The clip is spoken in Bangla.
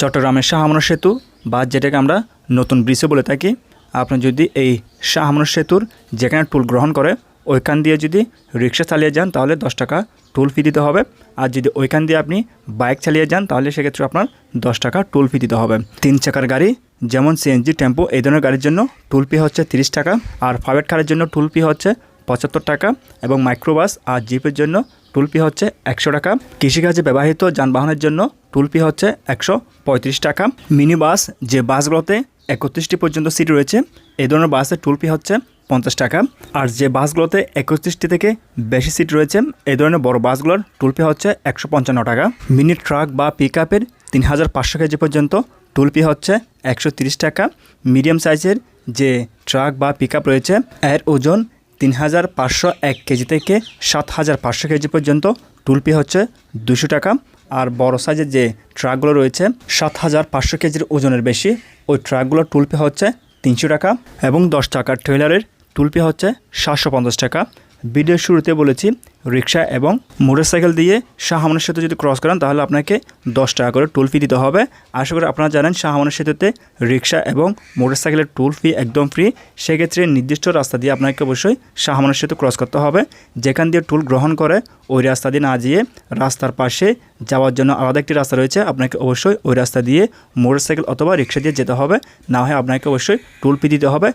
চট্টগ্রামের শাহমানা সেতু বা যেটাকে আমরা নতুন ব্রিজও বলে থাকি। আপনি যদি এই শাহমানা সেতুর যেখানে টুল গ্রহণ করে, ওইখান দিয়ে যদি রিক্সা চালিয়ে যান, তাহলে দশ টাকা টুল ফি দিতে হবে। আর যদি ওইখান দিয়ে আপনি বাইক চালিয়ে যান, তাহলে সেক্ষেত্রে আপনার দশ টাকা টুল ফি দিতে হবে। তিন চাকার গাড়ি, যেমন সিএনজি টেম্পো এই ধরনের গাড়ির জন্য টুল ফি হচ্ছে তিরিশ টাকা। আর প্রাইভেট কারের জন্য টুল ফি হচ্ছে পঁচাত্তর টাকা এবং মাইক্রোবাস আর জিপের জন্য টুল ফি হচ্ছে একশো টাকা। কৃষিকাজে ব্যবহৃত যানবাহনের জন্য টুল ফি হচ্ছে একশো পঁয়ত্রিশ টাকা। মিনি বাস যে বাসগুলোতে একত্রিশটি পর্যন্ত সিট রয়েছে এই ধরনের বাসের টুল ফি হচ্ছে পঞ্চাশ টাকা। আর যে বাসগুলোতে একত্রিশটি থেকে বেশি সিট রয়েছে এই ধরনের বড় বাসগুলোর টুল ফি হচ্ছে একশো পঞ্চান্ন টাকা। মিনি ট্রাক বা পিক আপের তিন হাজার পাঁচশো কেজি পর্যন্ত টুল ফি হচ্ছে একশো টাকা। মিডিয়াম সাইজের যে ট্রাক বা পিক রয়েছে, এর ওজন তিন হাজার পাঁচশো এক কেজি থেকে সাত হাজার পাঁচশো কেজি পর্যন্ত টুলপি হচ্ছে দুশো টাকা। আর বড় সাইজের যে ট্রাকগুলো রয়েছে সাত হাজার পাঁচশো কেজির ওজনের বেশি, ওই ট্রাকগুলোর টুলপি হচ্ছে তিনশো টাকা এবং দশ টাকার ট্রেলারের টুলপি হচ্ছে সাতশো পঞ্চাশ টাকা। ভিডিওর শুরুতে বলেছি, রিক্সা এবং মোটরসাইকেল দিয়ে শাহমানের সেতু যদি ক্রস করেন, তাহলে আপনাকে দশ টাকা করে টোল ফি দিতে হবে। আশা করি আপনারা জানেন, শাহমানের সেতুতে রিক্সা এবং মোটরসাইকেলের টোল ফি একদম ফ্রি সেক্ষেত্রে নির্দিষ্ট রাস্তা দিয়ে আপনাকে অবশ্যই শাহমানের সেতু ক্রস করতে হবে। যেখান দিয়ে টুল গ্রহণ করে, ওই রাস্তা দিয়ে না যেয়ে রাস্তার পাশে যাওয়ার জন্য আলাদা একটি রাস্তা রয়েছে। আপনাকে অবশ্যই ওই রাস্তা দিয়ে মোটরসাইকেল অথবা রিক্সা দিয়ে যেতে হবে। না হয় আপনাকে অবশ্যই টোল ফি দিতে হবে।